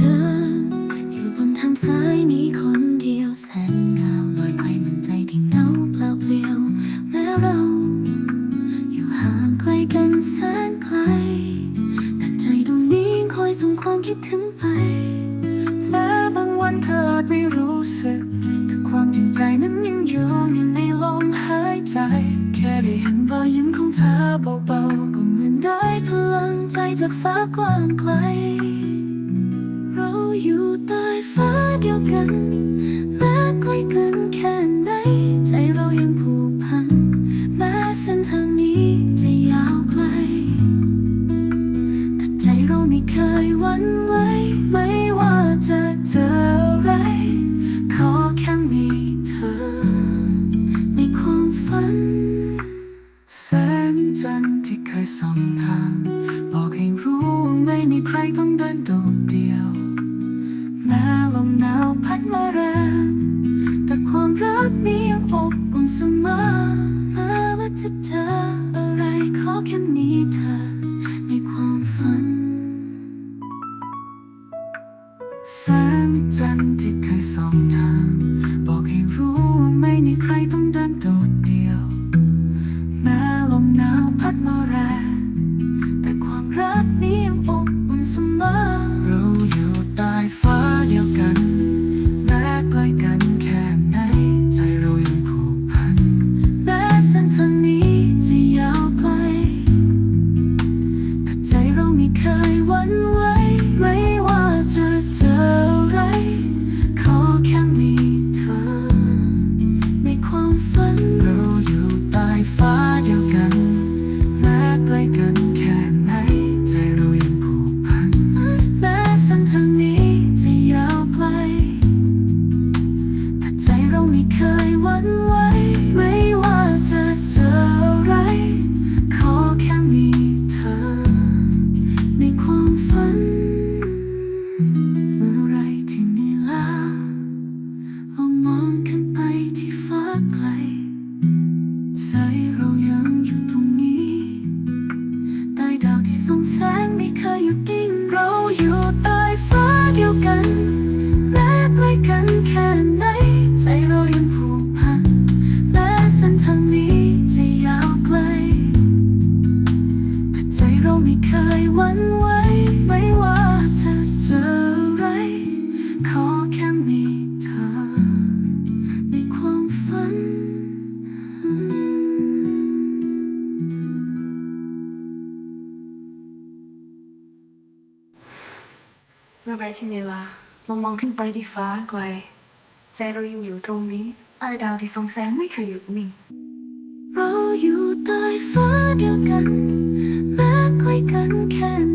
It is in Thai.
เดินอยู่บนทางซ้ายนี้คนเดียวแสงดาลอยไปเหมือนใจที่เหงาเปล่าเปลี่ยวแม้เรา อยู่ห่างไกลกันแสนไกลแต่ใจดวงนี้คอยส่งความคิดถึงไปแม้บางวันเธออาจไม่รู้สึกแต่ความจริงใจนั้นยังอยู่อยู่ในลมหายใจ แค่ได้เห็นรอยยิ้มของเธอเบาๆก็เหมือนได้พลังใจจากฟ้ากว้างไกล กันแม้ไกลกันแค่ไหน ใจเรายังผูกพันแม้เส้นทางนี้จะยาวไกลแต่ใจเราไม่เคยหวั่นไหวไม่ว่าจะเจออะไร ขอแค่มีเธอ ในความฝัน แสงจันทร์ที่เคยส่องทาง แสงจันทร์ที่เคยส่องทาง บอกให้รู้ว่าไม่มีใครต้องเดินโดด ไรที่นื่อยล้าเรามองขึ้นไปที่ฟ้าไกล ใจเรายังอยู่ตรงนี้ไอ้ดาวที่ส่องแสงไม่เคยหยุดนิ่งเราอยู่ใต้ฟ้าเดียวกัน แม้ไกลกันแค่